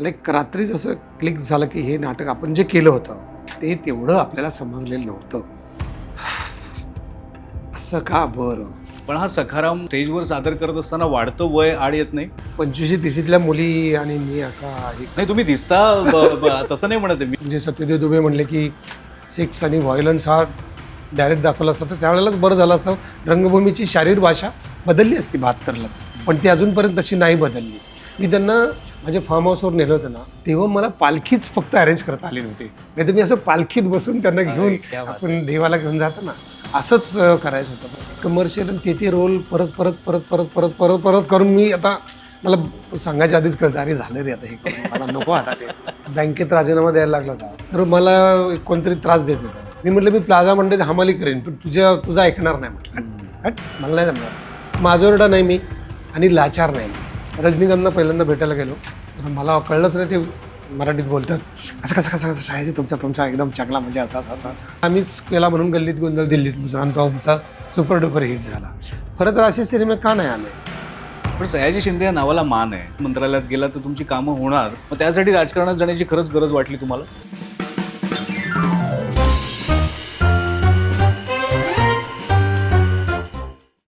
मला एक रात्री जसं क्लिक झालं की हे नाटक आपण जे केलं होतं ते तेवढं आपल्याला समजलेलं नव्हतं. असं का बरं? पण हा सखाराम स्टेजवर सादर करत असताना वाढतं वय आड येत नाही? पंचवीशी तिशीतल्या मुली आणि मी असा एक नाही तुम्ही दिसता ब- ब- तसं नाही म्हणत आहे मी. म्हणजे सत्यदेव दुबे म्हणले की सेक्स आणि व्हायलन्स हा डायरेक्ट दाखवला असता तर त्यावेळेलाच बरं झालं असतं. रंगभूमीची शारीर भाषा बदलली असती बहात्तरलाच. पण ती अजूनपर्यंत तशी नाही बदलली. मी त्यांना माझ्या फार्म हाऊसवर नेलं होतं ना तेव्हा मला पालखीच फक्त अरेंज करता आली नव्हती नाही तर मी असं पालखीत बसून त्यांना घेऊन आपण देवाला घेऊन जातो ना असंच करायचं होतं. कमर्शियल आणि ते ते रोल परत परत परत परत परत परत परत करून मी आता मला सांगायच्या आधीच कळतं अरे झालं रे आता हे. मला नको आता ते. बँकेत राजीनामा द्यायला लागला होता. तर मला एक कोणतरी त्रास देत होता. मी म्हटलं मी प्लाझा मंडईत हमाली करेन पण तुझ्या तुझा ऐकणार नाही म्हटलं. हट मला नाही जमणार. माजोरडा नाही मी आणि लाचार नाही मी. रजनीकांतला पहिल्यांदा भेटायला गेलो. तर मला कळलंच नाही ते मराठीत बोलतात. असं कसं कसं कसं सायजी तुमचा तुमचा एकदम चांगला म्हणजे असा असा असा असा. आम्हीच केला म्हणून गल्लीत गोंधळ दिल्लीत मुजरान तो आमचा सुपर डुपर हिट झाला. खरं तर असे सिनेमे का नाही आले? पण सयाजी शिंदे या नावाला मान आहे. मंत्रालयात गेला तर तुमची कामं होणार. मग त्यासाठी राजकारणात जाण्याची खरंच गरज वाटली तुम्हाला?